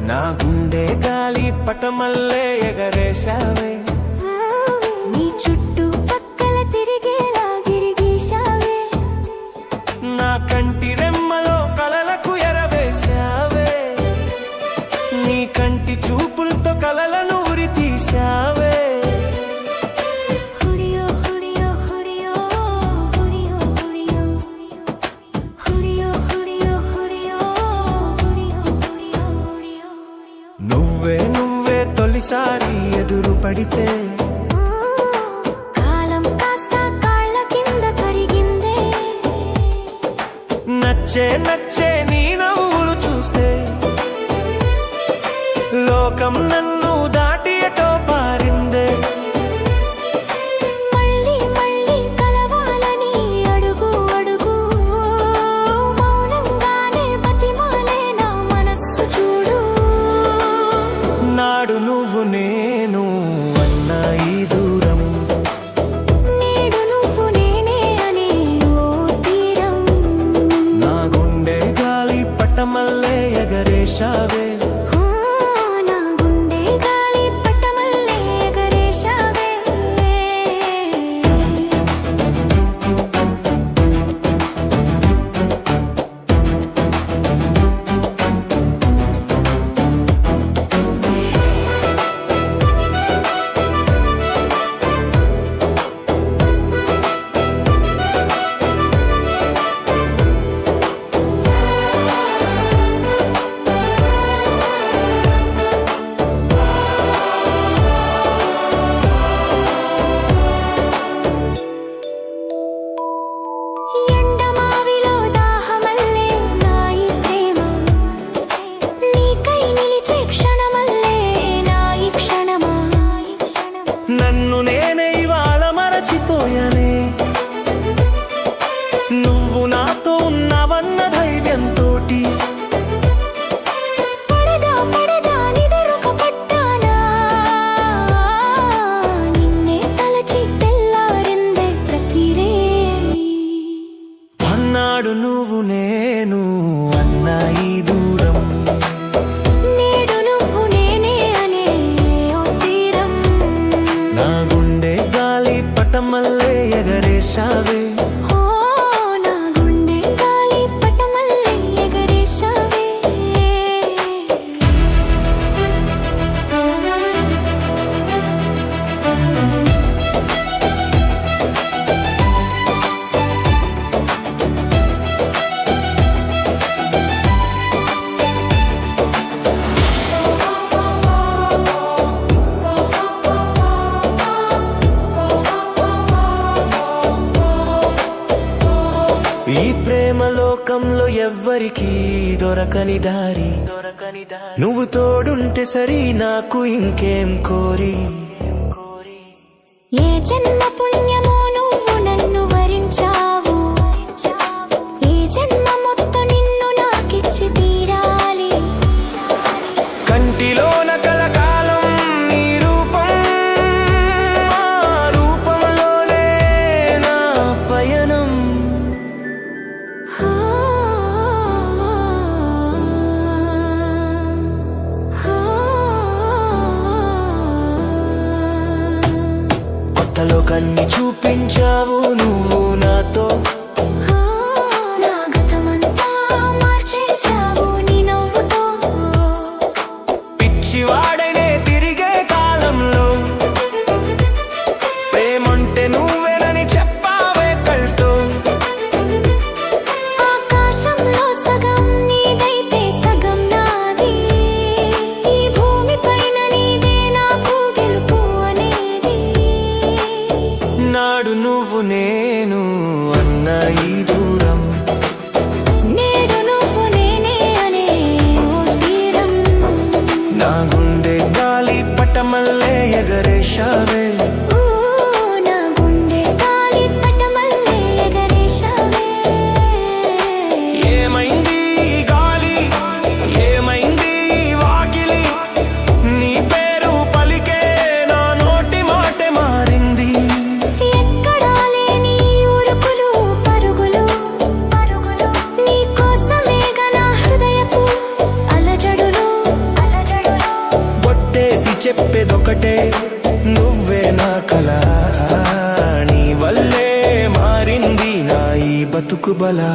నా గాలి పటమల్లే ఎగరేశావే. నా కంటి రెమ్మలో కలలకు ఎరవేశావే నీ కంటి చూపులతో కలలను ఉరి తీశావే నువ్వే నువ్వే తొలిసారి ఎదురు పడితే నచ్చే నచ్చే నీ నవ్వులు చూస్తే లోకం నన్ను నువ్వు ఈ ప్రేమ లోకంలో ఎవ్వరికి దొరకని దారి. దొరకని దారి నువ్వు తోడుంటే సరి నాకు ఇంకేం కోరి? ఏ చిన్న పుణ్యమో కథలో కన్ని చూపించావు. నువ్వే నా కళ. నీ వల్లే మారింది నా ఈ బతుకు బలా.